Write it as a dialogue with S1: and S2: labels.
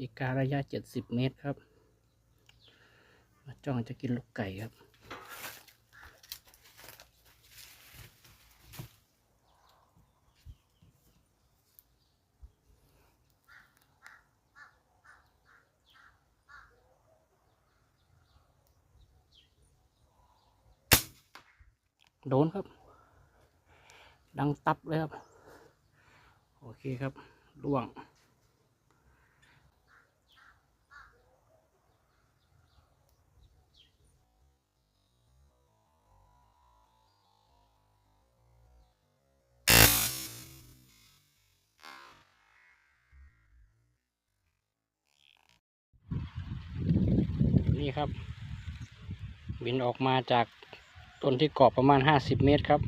S1: อีการะยะเจ็ดสิบเมตรครับ มาจ้องจะกินลูกไก่ครับ โดนครับ ดังตับเลยครับ โอเคครับล่วง นี่ครับ บินออกมาจากต้นที่เกาะประมาณ 50 เมตรครับ